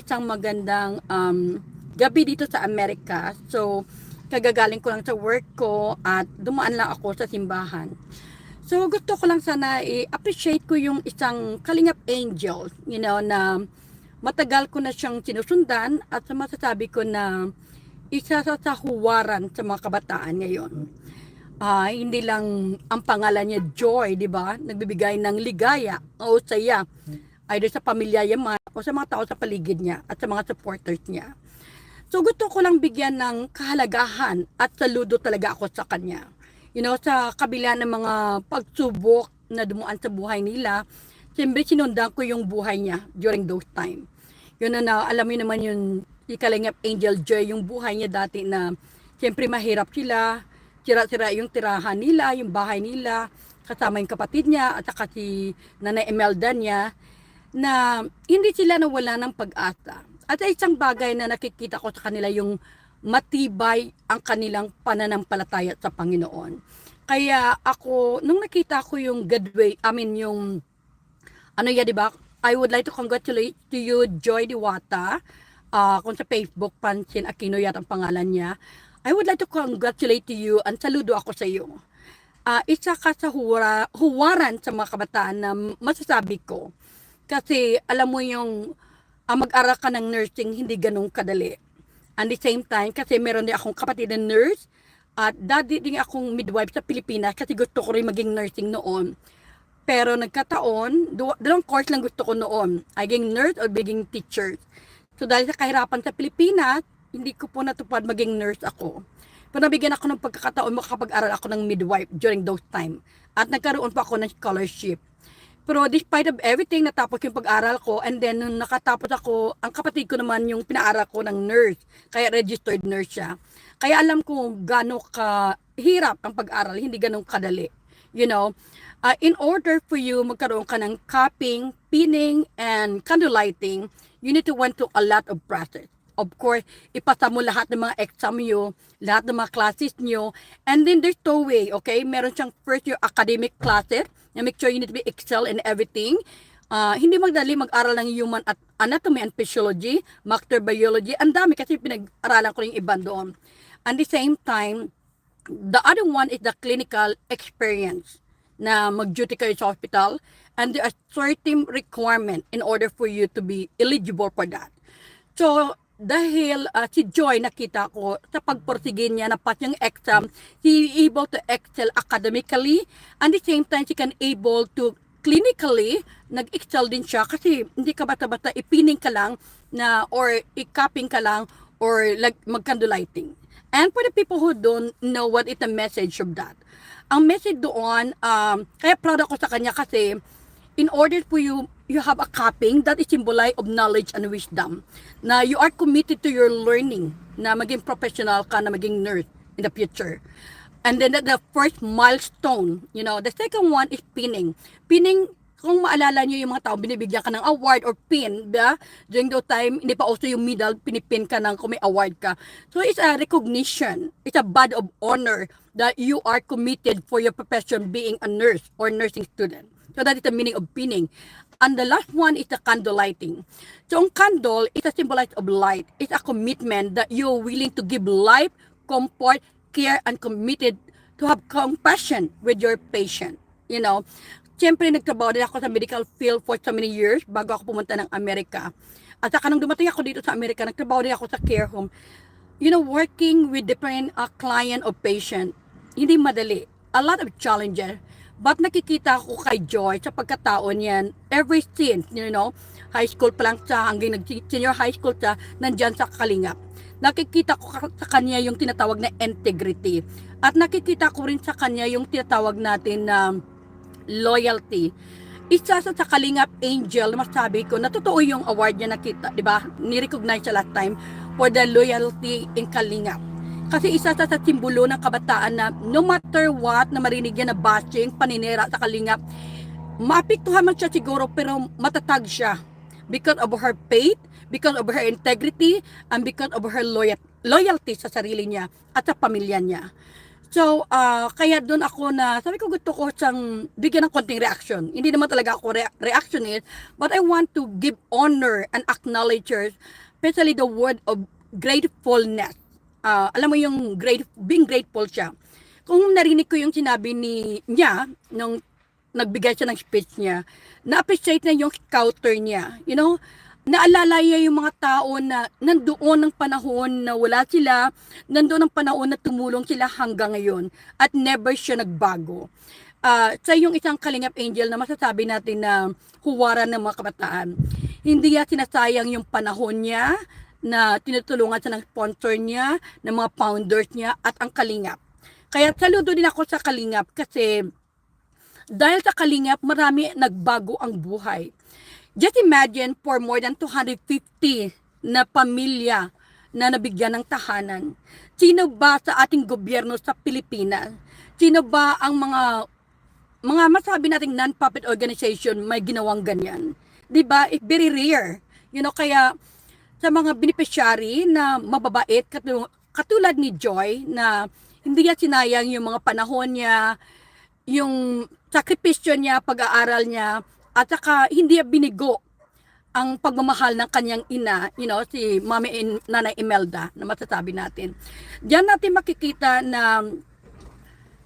isang magandang um, gabi dito sa Amerika. So, kagagaling ko lang sa work ko at dumaan lang ako sa simbahan. So, gusto ko lang sana i-appreciate ko yung isang Kalingap Angel, you know, na matagal ko na siyang sinusundan at masasabi ko na isa sa sa huwaran sa mga kabataan ngayon. Ah, hindi lang ang pangalan niya Joy, di ba? Nagbibigay ng ligaya o saya either sa pamilya niya man o sa mga tao sa paligid niya at sa mga supporters niya. So gusto ko lang bigyan ng kahalagahan at saludo talaga ako sa kanya. You know, sa kabila ng mga pagsubok na dumuan sa buhay nila, siyempre sinundan ko yung buhay niya during those time. Yun na, na alam mo naman yung ikalingap Angel Joy, yung buhay niya dati na siyempre mahirap sila, sira-sira yung tirahan nila, yung bahay nila, kasama yung kapatid niya at saka si Nanay Imelda niya na hindi sila nawala ng pag-asa. At isang bagay na nakikita ko sa kanila yung matibay ang kanilang pananampalataya sa Panginoon. Kaya ako, nung nakita ko yung Godway, I mean yung, ano yan, di ba? I would like to congratulate to you, Joy Diwata. Uh, kung sa Facebook, Pansin Aquino yata ang pangalan niya. I would like to congratulate to you and saludo ako sa iyo. Uh, isa ka sa huwara, huwaran sa mga kabataan na masasabi ko. Kasi alam mo yung uh, mag-aral ka ng nursing, hindi ganun kadali. And the same time, kasi meron din akong kapatid na nurse, at dati din akong midwife sa Pilipinas kasi gusto ko rin maging nursing noon. Pero nagkataon, dalawang course lang gusto ko noon. Maging nurse or maging teacher. So dahil sa kahirapan sa Pilipinas, hindi ko po natupad maging nurse ako. Pero nabigyan ako ng pagkakataon makakapag-aral ako ng midwife during those time. At nagkaroon pa ako ng scholarship. Pero despite of everything, natapos yung pag-aral ko. And then, nung nakatapos ako, ang kapatid ko naman yung pinaaral ko ng nurse. Kaya registered nurse siya. Kaya alam ko gano'ng kahirap ang pag-aral, hindi gano'ng kadali. You know, uh, in order for you magkaroon ka ng cupping, pinning, and candlelighting, you need to went to a lot of process. Of course, ipasa mo lahat ng mga exam nyo, lahat ng mga classes nyo, and then there's two way, okay? Meron siyang first year academic classes, na make sure you need to be excel in everything. Uh, hindi magdali mag-aral ng human at anatomy and physiology, microbiology, ang dami kasi pinag-aralan ko yung iba doon. At the same time, the other one is the clinical experience na mag-duty kayo sa hospital and there are certain requirement in order for you to be eligible for that. So, dahil uh, si Joy nakita ko sa pagporsige niya na pas yung exam, he able to excel academically and the same time she can able to clinically nag-excel din siya kasi hindi ka basta-basta ipining ka lang na or i-cupping ka lang or like mag-candlelighting. And for the people who don't know what is the message of that, ang message doon, um, kaya proud ako sa kanya kasi in order for you, you have a cupping that is symbolize of knowledge and wisdom. Na you are committed to your learning, na maging professional ka, na maging nurse in the future. And then the, the first milestone, you know, the second one is pinning. Pinning, kung maalala nyo yung mga tao, binibigyan ka ng award or pin, ba? During those time, hindi pa also yung medal, pinipin ka ng kung may award ka. So it's a recognition, it's a badge of honor that you are committed for your profession being a nurse or nursing student. So that is the meaning of pinning. And the last one is the candle lighting. So ang candle is a symbolize of light. It's a commitment that you're willing to give life, comfort, care, and committed to have compassion with your patient. You know, Siyempre, nagtrabaho din ako sa medical field for so many years bago ako pumunta ng Amerika. At saka nung dumating ako dito sa Amerika, nagtrabaho din ako sa care home. You know, working with different uh, client or patient, hindi madali. A lot of challenges. But nakikita ko kay Joy sa pagkatao niyan, every since, you know, high school pa lang siya, hanggang nag-senior high school siya, nandyan sa Kalingap. Nakikita ko sa kanya yung tinatawag na integrity. At nakikita ko rin sa kanya yung tinatawag natin na loyalty. Isa sa Kalingap Angel, masabi ko, na totoo yung award niya nakita, di ba? Ni-recognize siya last time for the loyalty in Kalingap. Kasi isa sa sa simbolo ng kabataan na no matter what na marinig niya na bashing, paninira sa Kalingap, mapiktuhan man siya siguro pero matatag siya because of her faith, because of her integrity, and because of her loyal, loyalty sa sarili niya at sa pamilya niya. So, ah, kaya doon ako na, sabi ko gusto ko siyang bigyan ng konting reaction. Hindi naman talaga ako rea- reactionist, but I want to give honor and acknowledge her, especially the word of gratefulness. Ah, alam mo yung great, being grateful siya. Kung narinig ko yung sinabi ni niya, nung nagbigay siya ng speech niya, na-appreciate na yung counter niya. You know, naalala niya yung mga tao na nandoon ng panahon na wala sila, nandoon ng panahon na tumulong sila hanggang ngayon at never siya nagbago. Ah, sa yung isang Kalingap Angel na masasabi natin na huwaran ng mga kabataan. Hindi niya sinasayang yung panahon niya na tinutulungan siya ng sponsor niya, ng mga founders niya at ang Kalingap. Kaya saludo din ako sa Kalingap kasi dahil sa Kalingap, marami nagbago ang buhay. Just imagine for more than 250 na pamilya na nabigyan ng tahanan. Sino ba sa ating gobyerno sa Pilipinas? Sino ba ang mga mga masabi nating non-profit organization may ginawang ganyan? 'Di ba? It's very rare. You know, kaya sa mga beneficiary na mababait katu- katulad ni Joy na hindi niya sinayang yung mga panahon niya, yung sakripisyo niya, pag-aaral niya, at saka hindi niya binigo ang pagmamahal ng kanyang ina, you know, si Mami in, Nanay Imelda, na masasabi natin. Diyan natin makikita na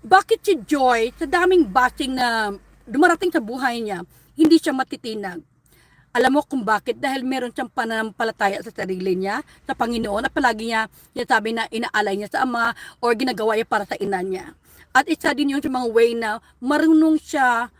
bakit si Joy, sa daming basing na dumarating sa buhay niya, hindi siya matitinag. Alam mo kung bakit? Dahil meron siyang pananampalataya sa sarili niya, sa Panginoon, at palagi niya, niya sabi na inaalay niya sa ama or ginagawa niya para sa ina niya. At isa din yun sa mga way na marunong siya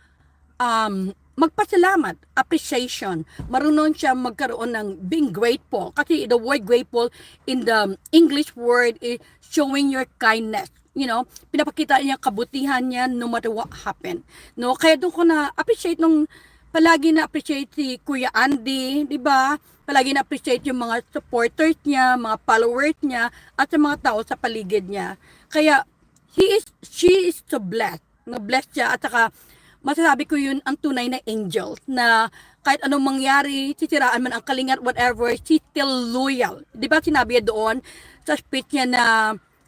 um, magpasalamat, appreciation. Marunong siya magkaroon ng being grateful. Kasi the word grateful in the English word is showing your kindness. You know, pinapakita niya kabutihan niya no matter what happened. No, kaya doon ko na appreciate nung palagi na appreciate si Kuya Andy, 'di ba? Palagi na appreciate yung mga supporters niya, mga followers niya at sa mga tao sa paligid niya. Kaya he is she is so blessed. Na blessed siya at saka masasabi ko yun ang tunay na angel na kahit anong mangyari, sisiraan man ang kalingat, whatever, she's still loyal. Di ba sinabi niya doon sa speech niya na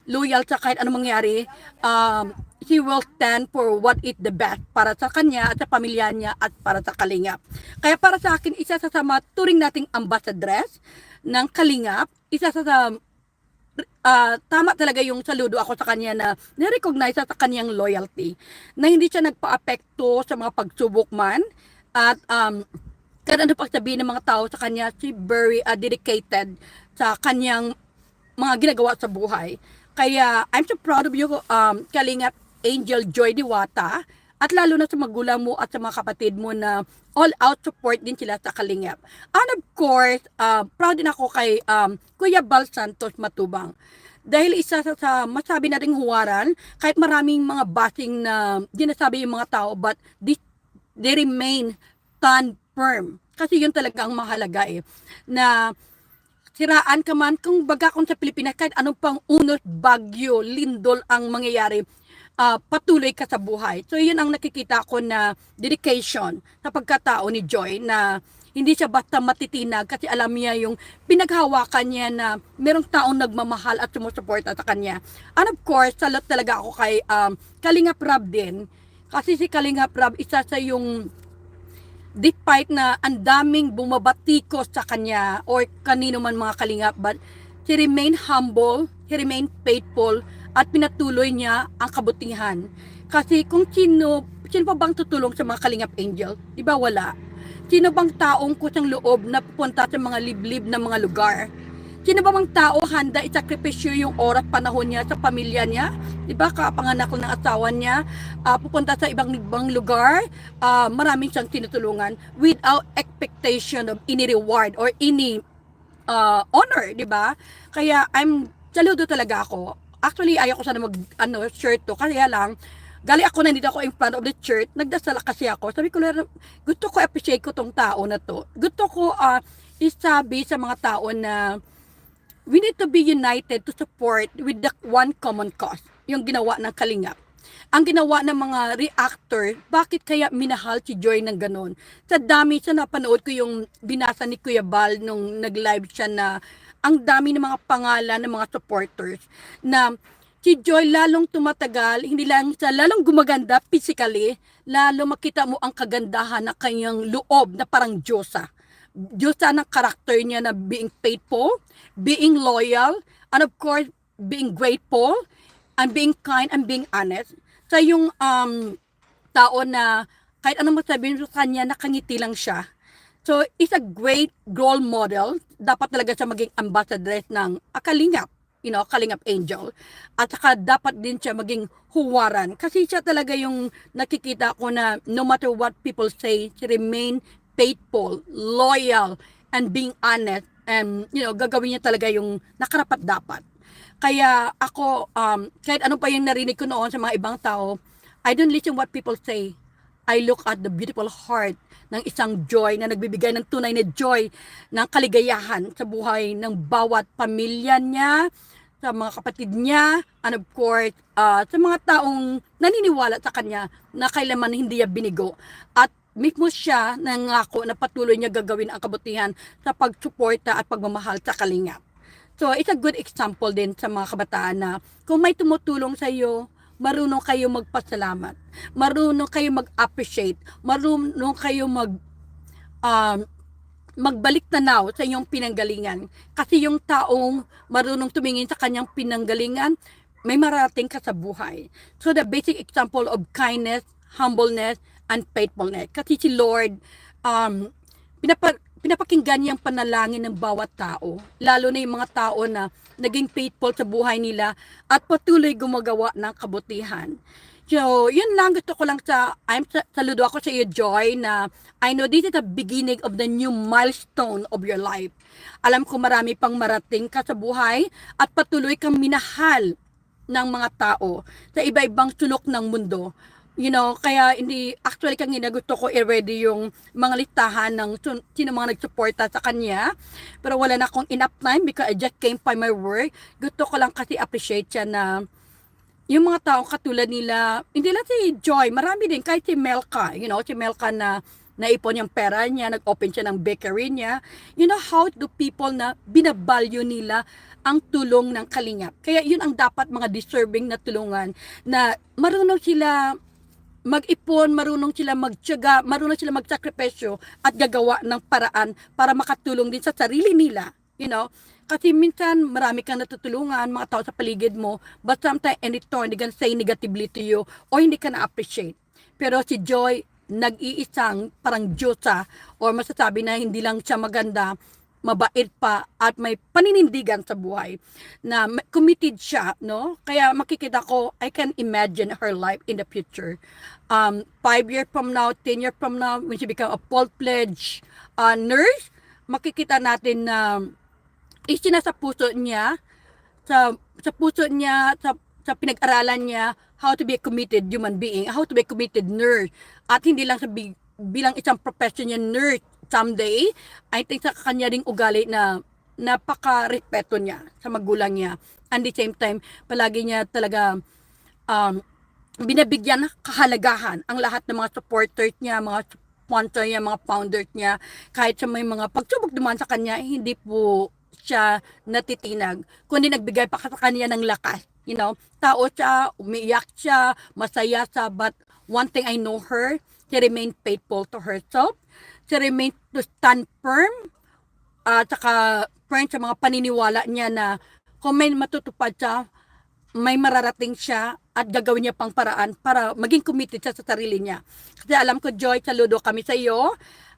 loyal sa kahit anong mangyari, um, he will stand for what is the best para sa kanya at sa pamilya niya at para sa Kalingap. Kaya para sa akin, isa sa sa mga turing nating ambassadress ng Kalingap, isa sa ah, tama talaga yung saludo ako sa kanya na nirecognize sa kanyang loyalty na hindi siya nagpa-apekto sa mga pagsubok man at um, kahit ano pa sabihin ng mga tao sa kanya, si very ah, dedicated sa kanyang mga ginagawa sa buhay. Kaya I'm so proud of you, um, Kalingap Angel Joy Diwata, at lalo na sa magulang mo at sa mga kapatid mo na all-out support din sila sa Kalingap. And of course, uh, proud din ako kay um, Kuya Bal Santos Matubang. Dahil isa sa, sa masabi nating huwaran, kahit maraming mga basing na dinasabi yung mga tao, but they, they remain stand firm. Kasi yun talaga ang mahalaga eh. Na siraan ka man, kung baga kung sa Pilipinas, kahit anong pang unos, bagyo, lindol ang mangyayari, ah, patuloy ka sa buhay. So yun ang nakikita ko na dedication sa pagkatao ni Joy na hindi siya basta matitinag kasi alam niya yung pinaghawakan niya na merong taong nagmamahal at sumusuporta sa kanya. And of course, salot talaga ako kay um, Kalingap Rab din. Kasi si Kalingap Rab, isa sa yung despite na ang daming bumabatikos sa kanya or kanino man mga kalingap but he remained humble, he remained faithful at pinatuloy niya ang kabutihan. Kasi kung sino, sino pa bang tutulong sa mga kalingap angel? Di ba wala? Sino bang taong kusang loob na pupunta sa mga liblib na mga lugar? Sino ba mang tao handa isakripisyo yung oras panahon niya sa pamilya niya? Di ba? Kapanganak ng asawa niya, ah, pupunta sa ibang ibang lugar, ah, maraming siyang tinutulungan without expectation of any reward or any uh, honor, di ba? Kaya I'm saludo talaga ako. Actually, ayaw ko sana mag ano, shirt to kaya lang gali ako nandito ako in front of the church, nagdasal kasi ako. Sabi ko, "Lord, gusto ko appreciate ko tong tao na to. Gusto ko ah, isabi sa mga tao na we need to be united to support with the one common cause, yung ginawa ng Kalingap. Ang ginawa ng mga reactor, bakit kaya minahal si Joy ng ganun? Sa dami sa napanood ko yung binasa ni Kuya Bal nung nag-live siya na ang dami ng mga pangalan ng mga supporters na si Joy lalong tumatagal, hindi lang siya lalong gumaganda physically, lalo makita mo ang kagandahan ng kanyang loob na parang Diyosa. Diyosa ng karakter niya na being faithful, being loyal, and of course, being grateful, and being kind, and being honest. Sa yung um, tao na kahit ano mo sabihin sa kanya, nakangiti lang siya. So, is a great role model. Dapat talaga siya maging ambassador ng Akalingap, you know, Kalingap Angel. At saka dapat din siya maging huwaran. Kasi siya talaga yung nakikita ko na no matter what people say, she remain faithful, loyal, and being honest. And, you know, gagawin niya talaga yung nakarapat dapat. Kaya ako, um, kahit ano pa yung narinig ko noon sa mga ibang tao, I don't listen what people say. I look at the beautiful heart ng isang joy na nagbibigay ng tunay na joy ng kaligayahan sa buhay ng bawat pamilya niya, sa mga kapatid niya, and of course, uh, sa mga taong naniniwala sa kanya na kailanman hindi niya binigo. At mismo siya nangako na patuloy niya gagawin ang kabutihan sa pagsuporta at pagmamahal sa kalingap. So, it's a good example din sa mga kabataan na kung may tumutulong sa iyo, marunong kayo magpasalamat, marunong kayo mag-appreciate, marunong kayo mag um, magbalik tanaw sa inyong pinanggalingan. Kasi yung taong marunong tumingin sa kanyang pinanggalingan, may marating ka sa buhay. So the basic example of kindness, humbleness, and faithfulness. Kasi si Lord, um, pinapa, pinapakinggan niyang panalangin ng bawat tao, lalo na yung mga tao na naging faithful sa buhay nila at patuloy gumagawa ng kabutihan. So, yun lang gusto ko lang sa, I'm sa- saludo ako sa iyo, Joy, na I know this is the beginning of the new milestone of your life. Alam ko marami pang marating ka sa buhay at patuloy kang minahal ng mga tao sa iba-ibang sulok ng mundo. You know, kaya hindi, actually kanina gusto ko i-ready yung mga listahan ng sino mga nagsuporta sa kanya. Pero wala na akong enough time because I just came by my work. Gusto ko lang kasi appreciate siya na yung mga taong katulad nila, hindi lang si Joy, marami din, kahit si Melka, you know, si Melka na naipon yung pera niya, nag-open siya ng bakery niya. You know how do people na binabalyo nila ang tulong ng kalingap. Kaya yun ang dapat mga deserving na tulungan na marunong sila mag-ipon, marunong sila magtiyaga, marunong sila magsakripisyo at gagawa ng paraan para makatulong din sa sarili nila. You know, kasi minsan marami kang natutulungan, mga tao sa paligid mo, but sometimes and it turn, they can say negatively to you or hindi ka na-appreciate. Pero si Joy, nag-iisang parang Diyosa or masasabi na hindi lang siya maganda, mabait pa at may paninindigan sa buhay na committed siya, no? Kaya makikita ko, I can imagine her life in the future. Um, five years from now, ten years from now, when she become a full-fledged uh, nurse, makikita natin na isinasa puso niya, sa, sa puso niya, sa, sa pinag-aralan niya, how to be a committed human being, how to be a committed nurse, at hindi lang sa bi- bilang isang profession niya nurse someday, I think sa kanya ding ugali na napaka-respeto niya sa magulang niya. And the same time, palagi niya talaga um, binabigyan ng kahalagahan ang lahat ng mga supporters niya, mga sponsor niya, mga founders niya, kahit sa may mga pagsubok duman sa kanya, hindi po siya natitinag, kundi nagbigay pa sa kanya ng lakas. You know, tao siya, umiiyak siya, masaya siya, but one thing I know her, she remained faithful to herself. Remained to stand firm at saka firm sa mga paniniwala niya na kung may matutupad siya, may mararating siya at gagawin niya pang paraan para maging committed siya sa sarili niya. Kasi alam ko, Joy, saludo kami sa iyo.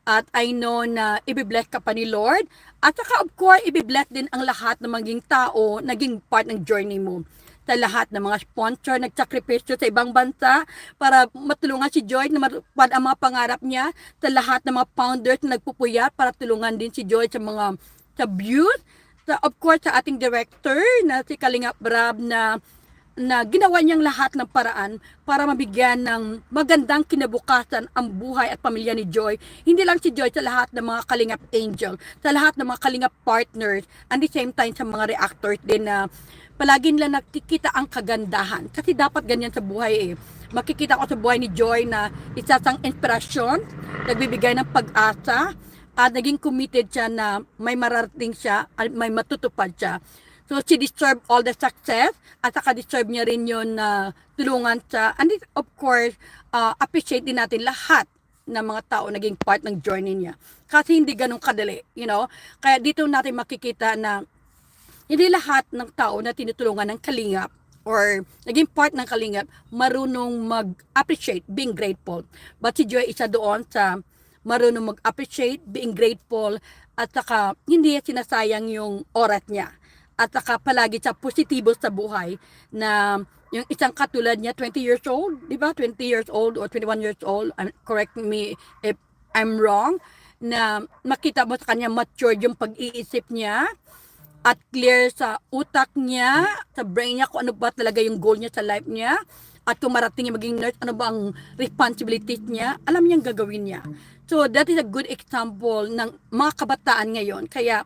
At I know na ibibless ka pa ni Lord. At saka of course, ibibless din ang lahat ng maging tao, naging part ng journey mo. Sa lahat ng mga sponsor, nagsakripisyo sa ibang bansa para matulungan si Joy na matupad ang mga pangarap niya. Sa lahat ng mga founders na nagpupuyat para tulungan din si Joy sa mga sa views. Sa, of course, sa ating director na si Kalingap Brab na na ginawa niyang lahat ng paraan para mabigyan ng magandang kinabukasan ang buhay at pamilya ni Joy. Hindi lang si Joy, sa lahat ng mga Kalingap Angel, sa lahat ng mga Kalingap partners, and the same time sa mga reactors din na palagi nila nakikita ang kagandahan. Kasi dapat ganyan sa buhay eh. Makikita ko sa buhay ni Joy na isa sang inspirasyon, nagbibigay ng pag-asa, at naging committed siya na may mararating siya may matutupad siya. So, she deserve all the success at saka deserve niya rin yun na tulungan sa, and of course, uh, appreciate din natin lahat ng mga tao naging part ng journey niya. Kasi hindi ganun kadali, you know? Kaya dito natin makikita na hindi lahat ng tao na tinutulungan ng kalingap or naging part ng kalingap marunong mag-appreciate, being grateful. But si Joy isa doon sa marunong mag-appreciate, being grateful, at saka hindi sinasayang yung oras niya. At saka palagi siya positibo sa buhay na yung isang katulad niya, 20 years old, di ba? 20 years old or 21 years old, um, correct me if I'm wrong, na makita mo sa kanya mature yung pag-iisip niya, at clear sa utak niya, sa brain niya kung ano ba talaga yung goal niya sa life niya at kung marating niya maging nurse, ano ba ang responsibilities niya, alam niyang gagawin niya. So that is a good example ng mga kabataan ngayon. Kaya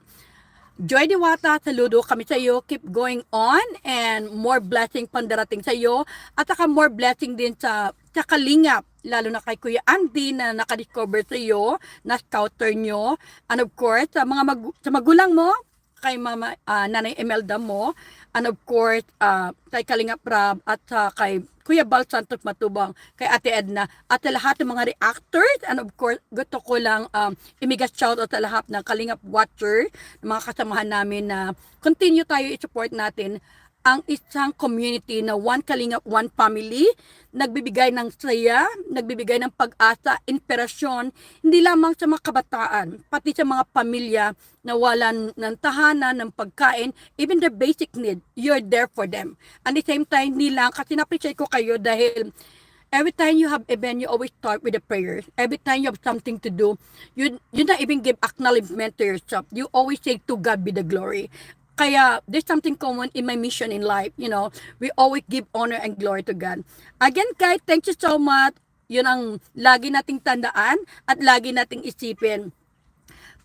Joy Diwata, saludo kami sa iyo. Keep going on and more blessing pandarating sa iyo. At saka more blessing din sa, sa kalingap, lalo na kay Kuya Andy na nakadiscover sa iyo, na scouter nyo. And of course, sa mga mag- sa magulang mo, kay Mama ah, Nanay Emelda mo, and of course, ah, kay Kalingap Rab, at sa kay Kuya Bal Santos Matubang, kay Ate Edna, at lahat ng mga reactors, and of course, gusto ko lang um, imigas shoutout sa lahat ng Kalingap Watcher, ng mga kasamahan namin na continue tayo i-support natin ang isang community na one kalingap, one family, nagbibigay ng saya, nagbibigay ng pag-asa, inspirasyon, hindi lamang sa mga kabataan, pati sa mga pamilya na wala ng tahanan, ng pagkain, even their basic need, you're there for them. And the same time, hindi lang, kasi na-appreciate ko kayo dahil Every time you have event, you always start with a prayer. Every time you have something to do, you you not even give acknowledgement to yourself. You always say to God be the glory. Kaya there's something common in my mission in life, you know. We always give honor and glory to God. Again, guys, thank you so much. Yun ang lagi nating tandaan at lagi nating isipin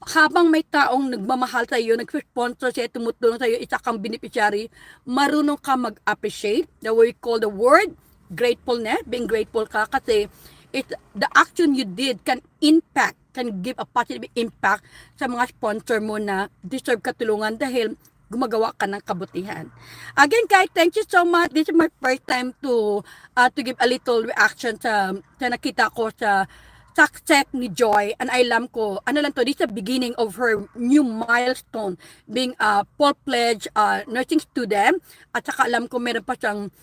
habang may taong nagmamahal sa iyo, nag-sponsor siya, tumutulong sa iyo, isa kang beneficiary, marunong ka mag-appreciate, the way we call the word, gratefulness, being grateful ka kasi it, the action you did can impact, can give a positive impact sa mga sponsor mo na deserve ka tulungan dahil gumagawa ka ng kabutihan. Again, guys, thank you so much. This is my first time to uh, to give a little reaction sa, sa nakita ko sa success ni Joy. And alam ko ano lang to this is the beginning of her new milestone being a full pledge uh, nursing student. At saka alam ko meron pa siyang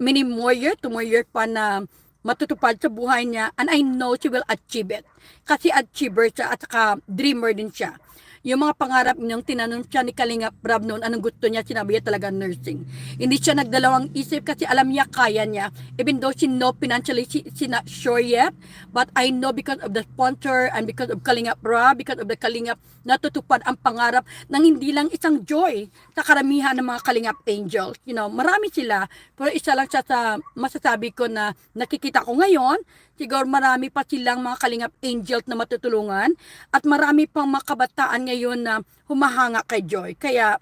many more year two more year pa na matutupad sa buhay niya. And I know she will achieve it. Kasi achiever siya at saka dreamer din siya yung mga pangarap niyang tinanong siya ni Kalinga Brab noon, anong gusto niya, sinabi niya talaga nursing. Hindi siya nagdalawang isip kasi alam niya kaya niya. Even though she know financially, she, she not sure yet. But I know because of the sponsor and because of Kalinga Brab, because of the Kalinga, natutupad ang pangarap ng hindi lang isang joy sa karamihan ng mga Kalingap angels. You know, marami sila. Pero isa lang siya sa masasabi ko na nakikita ko ngayon, siguro marami pa silang mga Kalingap angels na matutulungan at marami pang mga kabataan ngayon na humahanga kay Joy. Kaya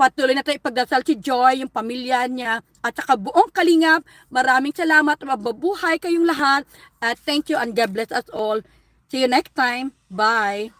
patuloy na tayo ipagdasal si Joy, yung pamilya niya, at saka buong kalingap. Maraming salamat. Mababuhay kayong lahat. At thank you and God bless us all. See you next time. Bye.